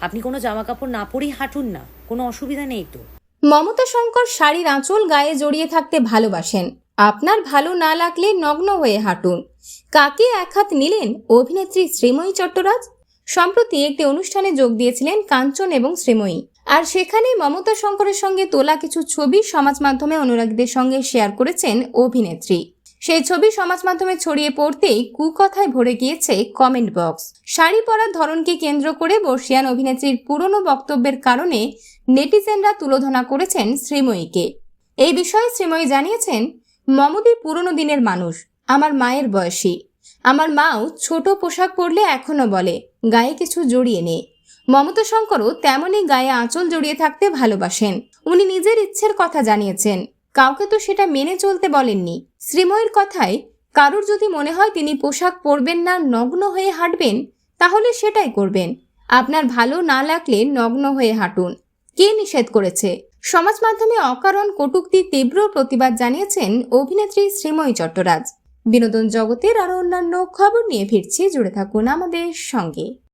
আপনি কোনো জামা কাপড় না পরেই হাঁটুন না, কোনো অসুবিধা নেই তো। মমতা শঙ্কর শাড়ির আঁচল গায়ে জড়িয়ে থাকতে ভালোবাসেন। আপনার ভালো না লাগলে নগ্ন হয়ে হাঁটুন। কাকে এক হাত নিলেন অভিনেত্রী শ্রীময়ী চট্টরাজ? সম্প্রতি একটি অনুষ্ঠানে যোগ দিয়েছিলেন কাঞ্চন এবং শ্রীময়ী। আর সেখানে মমতা শঙ্করের সঙ্গে তোলা কিছু ছবি সমাজ মাধ্যমে অনুরাগীদের সঙ্গে শেয়ার করেছেন অভিনেত্রী। সেই ছবি সমাজ মাধ্যমে ছড়িয়ে পড়তেই কুকথায় ভরে গিয়েছে কমেন্ট বক্স শাড়ি পরার ধরনকে কেন্দ্র করে বর্ষিয়ান অভিনেত্রীর পুরনো বক্তব্যের কারণে নেটিজেনরা তুলোধনা করেছেন শ্রীময়ীকে। এই বিষয়ে শ্রীময়ী জানিয়েছেন, মমদি পুরনো দিনের মানুষ, আমার মায়ের বয়সী। আমার মাও ছোট পোশাক পরলে এখনও বলে, গায়ে কিছু জড়িয়ে নে মমতা শঙ্করও তেমনই গায়ে আঁচল জড়িয়ে থাকতে ভালোবাসেন। উনি নিজের ইচ্ছের কথা জানিয়েছেন কাউকে তো সেটা মেনে চলতে বলেননি। শ্রীময়ীর কথায়, কারোর যদি মনে হয় তিনি পোশাক পরবেন না, নগ্ন হয়ে হাঁটবেন, তাহলে সেটাই করবেন। আপনার ভালো না লাগলে নগ্ন হয়ে হাঁটুন। কে নিষেধ করেছে? সমাজ মাধ্যমে অকারণ কটূক্তি তীব্র প্রতিবাদ জানিয়েছেন অভিনেত্রী শ্রীময়ী চট্টরাজ। বিনোদন জগতের আরও অন্যান্য খবর নিয়ে ফিরছি, জুড়ে থাকুন আমাদের সঙ্গে।